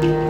ਗੁਰੂ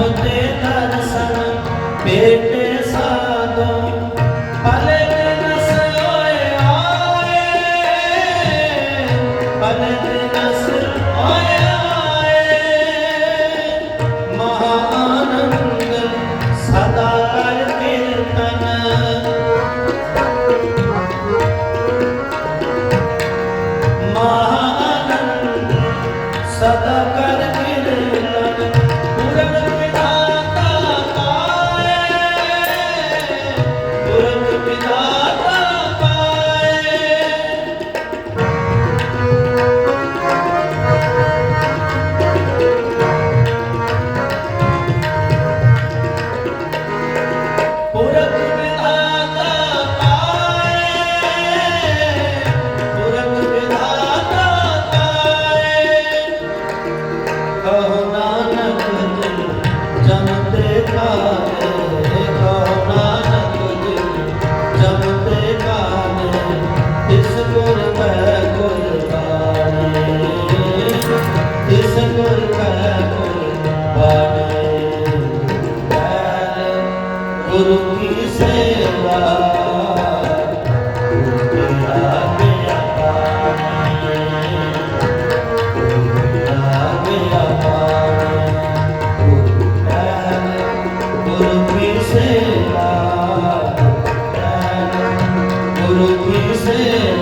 ਜਬ ਤੇ ਦਰਸ਼ਨ ਭੇਟੇ ਗੁਰੂ ਕੀ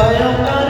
bayangkan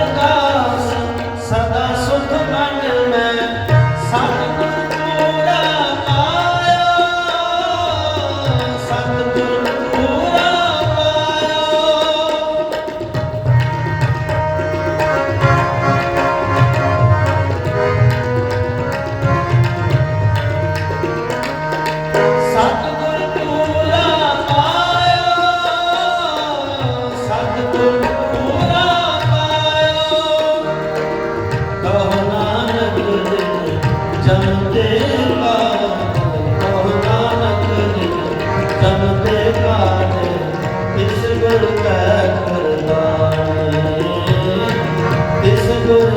ਗੁਰ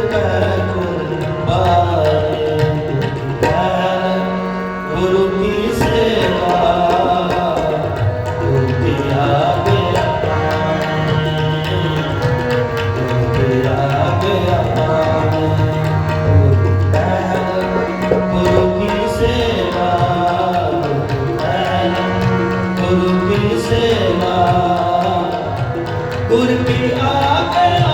ਗੁਰੂ ਕੀ ਸੇਵਾ ਗੁਰੂ ਕੀ ਆਗਿਆ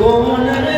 Don't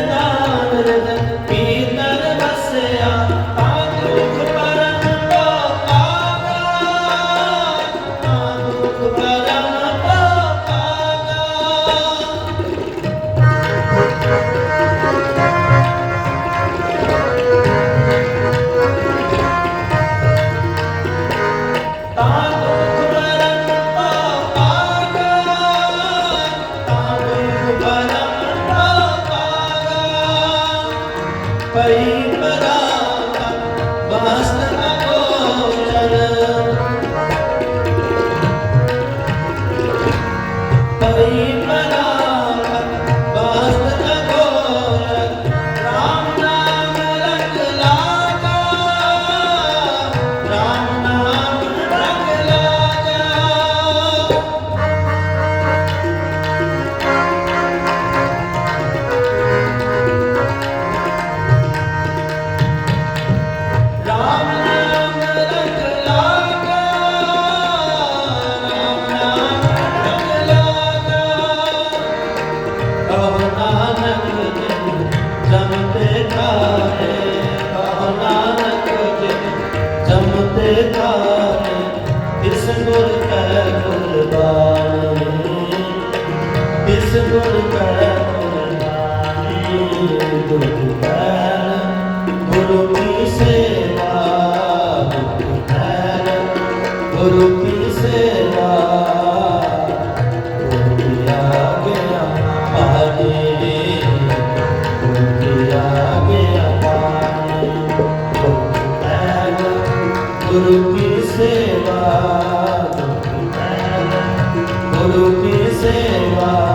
ਗੁਰੂ ਕੀ ਸੇਵਾ ਗੁਰੂ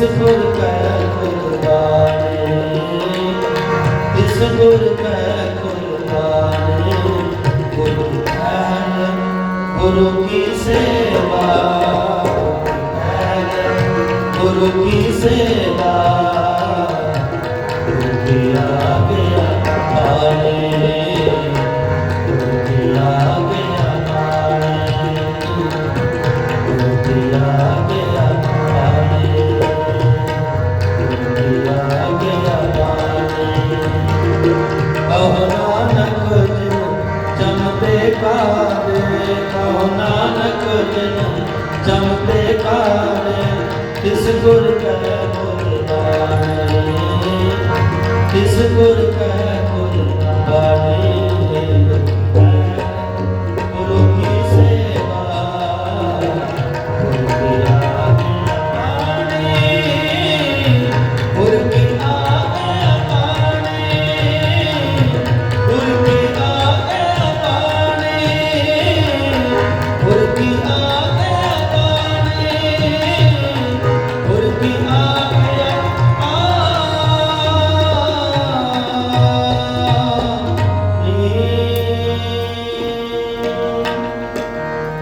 ਇਸ ਗੁਰ ਕੈ ਕੁਰਬਾਨੀ, ਇਸ ਗੁਰ ਕੈ ਕੁਰਬਾਨੀ, ਗੁਰੂ ਧਨ ਗੁਰੂ ਕੀ ਸੇਵਾ ਗੁਰੂ ਕੀ ਸੇਵਾ। ਕਹੋ ਨਾਨਕ ਜਿਨ ਜਮਤੇ ਕਾਲੇ ਤਿਸ ਗੁਰ ਕਹਿ ਗੁਰਬਾਣੀ। ਤਿਸ ਗੁਰ ਕਹਿ